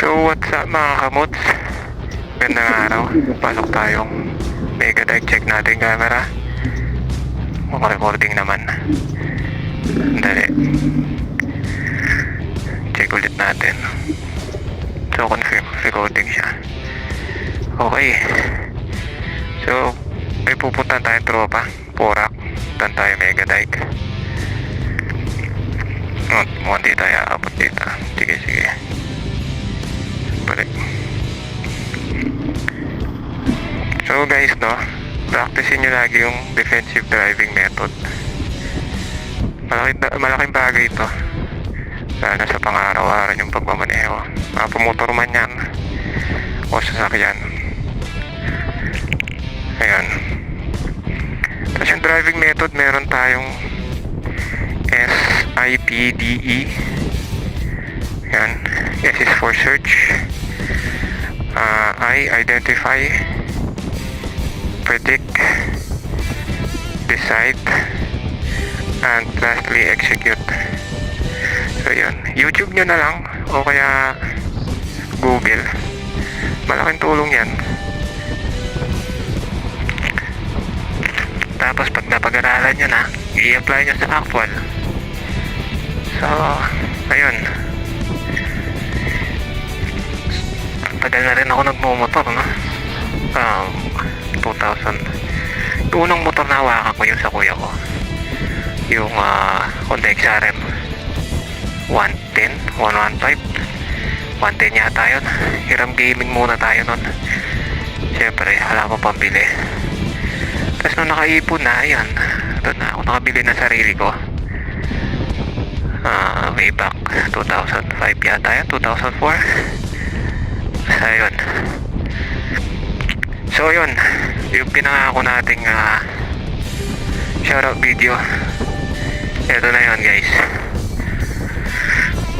So what's up mga kamots? Gandang araw. Pasok tayong mega dive check natin camera. Mukhang recording naman. Dali. Check ulit natin. So confirm, recording siya. Okay. So, may pupuntahan tayong tropa. Porak. Puntahan tayo mega dive. Oh, mukhang di tayo aabot dito. Sige, sige. Balik. So guys, no, practicein nyo lagi yung defensive driving method. Malaking, malaking bagay ito. Lalo sa pang-araw-araw yung pagmamaneho. Mapamotor man yan. O sasakyan. Ayan. Tapos yung driving method, meron tayong S-I-P-D-E. Yan. S is for search. Uh, I, identify. Predict. Decide. And lastly, execute. So yun. YouTube nyo na lang. O kaya Google. Malaking tulong yan. Tapos pag napag-aralan nyo na, i-apply nyo sa actual. So, ayun. Tagal na rin ako nagmumotor, no? Um, 2000. Yung unang motor na hawakan ko yung sa kuya ko. Yung uh, Honda XRM 110, 115. 110 yata yun. Hiram gaming muna tayo nun. Siyempre, wala akong pambili. Tapos nung nakaipon na, ayan. Doon na ako nakabili ng sarili ko. Ah, way back 2005 yata yan, 2004. Basta yun. So yun, yung pinangako nating uh, shoutout video. Ito na yun guys.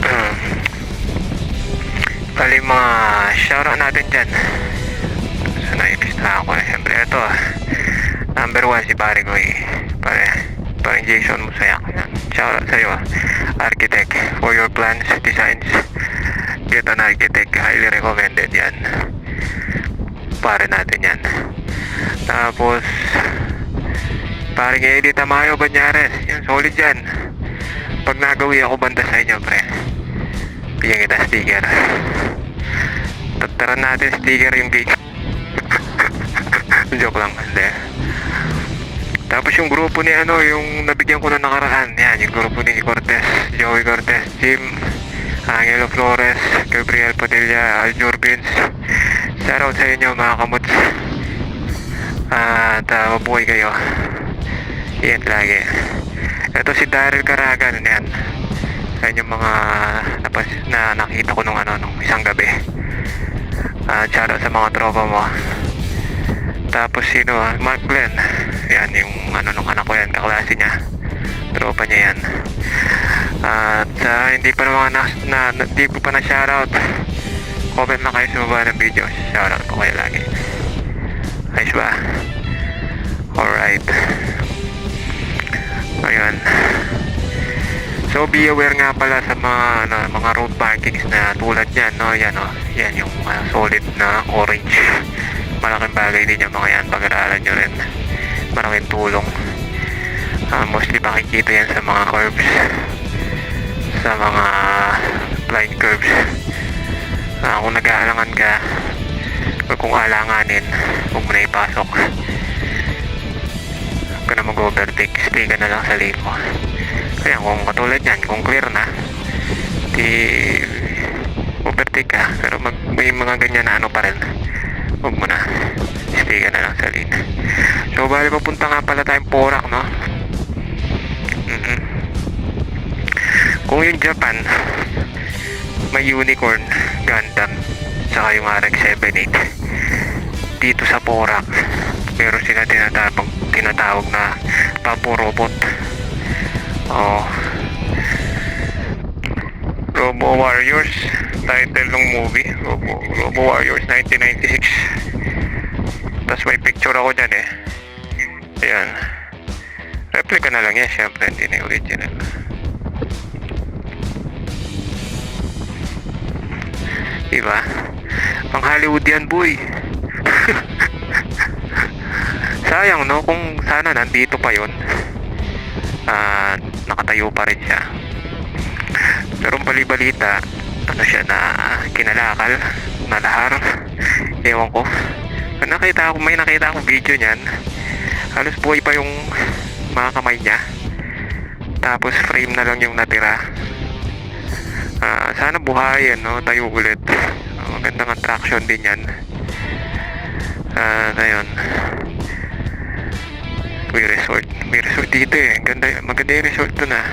Um, Bali mga shoutout natin dyan. So naipista ako eh. Siyempre ito Number one si pare ko eh. Pare, parang Jason Musayak. Shoutout sa'yo. Architect. For your plans, designs. Get an architect. Highly recommended yan. Pare natin yan. Tapos, parang Eddie Tamayo Banyares. Yan, solid yan. Pag nagawi ako banda sa inyo, pre. Bigyan kita sticker. Tataran natin sticker yung gate. Joke lang. Hindi. Tapos yung grupo ni ano, yung nabigyan ko na nakaraan, yan, yung grupo ni Cortez, Joey Cortez, Jim, Angelo Flores, Gabriel Padilla, Al Jurbins. Shoutout sa inyo mga kamuts. At uh, mabuhay kayo. Yan lagi. Ito si Daryl Caragan, yan. Sa inyong mga napas, na nakita ko nung ano, nung isang gabi. Uh, shoutout sa mga tropa mo. Tapos sino, ah, Mark Glenn. Yan, yung ano nung anak ko yan, kaklase niya. Tropa niya yan. At ah, hindi pa naman na, na, na di ko pa na shoutout. Comment lang kayo sa baba ng video. Shoutout ko kayo lagi. Ayos ba? Alright. Ayun. So be aware nga pala sa mga ano, mga road markings na tulad niyan, no? Yan, no? Yan yung ah, solid na orange malaking bagay din yung mga yan pag-aralan nyo rin malaking tulong Ah, mostly makikita yan sa mga curves sa mga blind curves. Ah, kung nag-aalangan ka o kung alanganin huwag mo na ipasok. Huwag ka na mag-overtake. Stay ka na lang sa lane mo. Kaya kung katulad yan kung clear na di overtake ka. Pero mag, may mga ganyan na ano pa rin huwag mo na. Stay ka na lang sa lane. So bali papunta nga pala tayong Porak no? Mhm. Kung yung Japan may unicorn Gundam saka yung RX-78 dito sa Porak meron sila tinatawag, tinatawag na Papo Robot oh Robo Warriors title ng movie. Robo, Robo Warriors 1996 tapos may picture ako dyan eh. Ayan. Replica na lang yan syempre hindi na original Diba? Pang Hollywood yan, boy. Sayang, no? Kung sana nandito pa yon ah nakatayo pa rin siya. Pero bali-balita, ano siya na kinalakal, nalahar. Ewan ko. Nakita ko, may nakita akong video niyan. Halos buhay pa yung mga kamay niya. Tapos frame na lang yung natira. Ah, sana buhayin, no? Tayo ulit. Ah, magandang attraction din yan. Na yun. May resort. May resort dito eh. Ganda, maganda yung resort dun ah.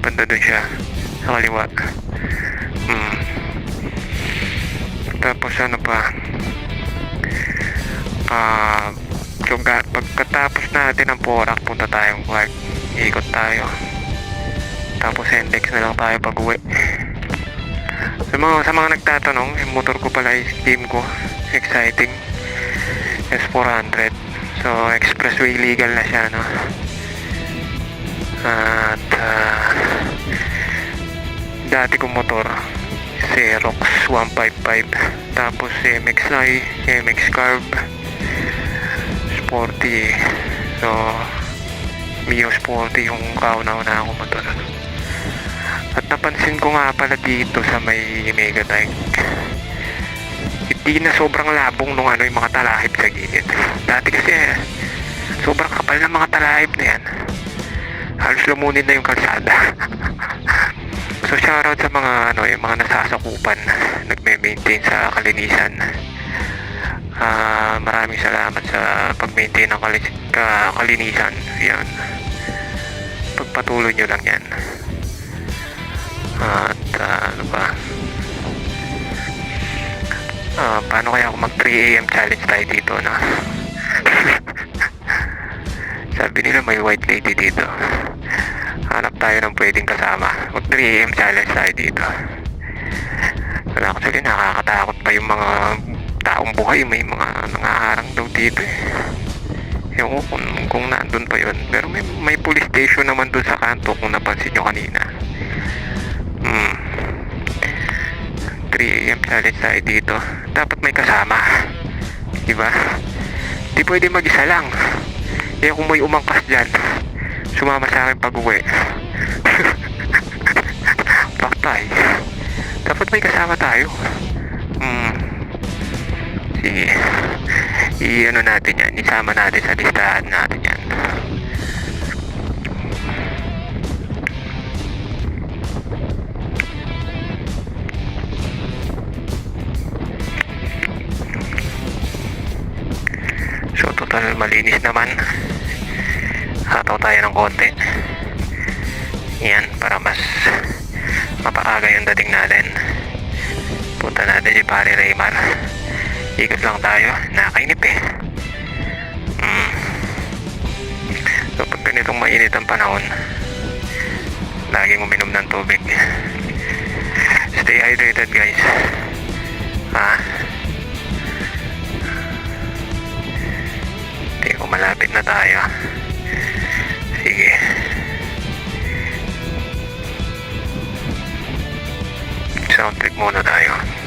Banda dun siya. Sa kaliwa. Hmm. Tapos ano pa? Ah, yung ga- pagkatapos natin ng Porak, punta tayong park. Ikot tayo. Tapos index na lang tayo pag uwi. Sa mga, sa mga nagtatanong, yung motor ko pala is team ko. Exciting. S400. So, expressway legal na siya, no? At, ah, dati kong motor, Xerox 155. Tapos, MX-9, MX Carb, Sporty. So, Mio Sporty yung kauna-una akong motor. At napansin ko nga pala dito sa may Megatech, hindi na sobrang labong nung ano yung mga talahib sa gilid. Dati kasi sobrang kapal ng mga talahib na yan. Halos lumunin na yung kalsada. so shoutout sa mga ano yung mga nasasakupan nagme-maintain sa kalinisan. Ah, maraming salamat sa pag-maintain ng kali- ka- kalinisan. Yan. Pagpatuloy nyo lang yan. At ah, ano ba? Ah, paano kaya ako mag 3 AM challenge tayo dito, no? Sabi nila may white lady dito. Hanap tayo ng pwedeng kasama. Mag 3 AM challenge tayo dito. Wala actually nakakatakot pa yung mga taong buhay. May mga nangaharang daw dito eh. Ewan ko kung, kung nandun pa yun. Pero may, may police station naman dun sa kanto kung napansin nyo kanina. Hmm. 3 AM challenge tayo dito. Dapat may kasama. Diba? Di pwede mag-isa lang. Kaya kung may umangkas dyan, sumama sa akin pag uwi. Paktay. Dapat may kasama tayo. Hmm. Sige. I-ano natin yan. Isama natin sa listahan natin yan. Malinis naman. Hataw tayo ng konti. Yan para mas mapaaga yung dating natin. Punta natin si Pare Raymar. Ikot lang tayo. Nakainip eh. Mm. So pag ganitong mainit ang panahon, laging uminom ng tubig. Stay hydrated guys. Ha? Hindi malapit na tayo. Sige. Sound trip muna tayo.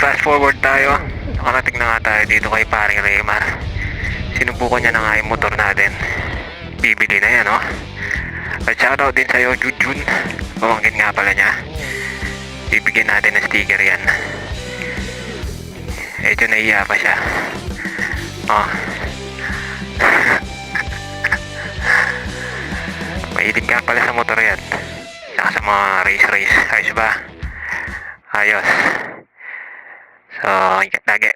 Fast forward tayo. Nakarating na nga tayo dito kay paring Raymar. Sinubukan niya na nga yung motor natin. Bibili na yan, oh. At shoutout din sa'yo, Jujun. Pamangkin nga pala niya. Bibigyan natin ng sticker yan. Medyo naiya pa siya. Oh. Mahilig ka pala sa motor yan. Saka sa mga race-race. Ayos ba? Ayos. So, lagi,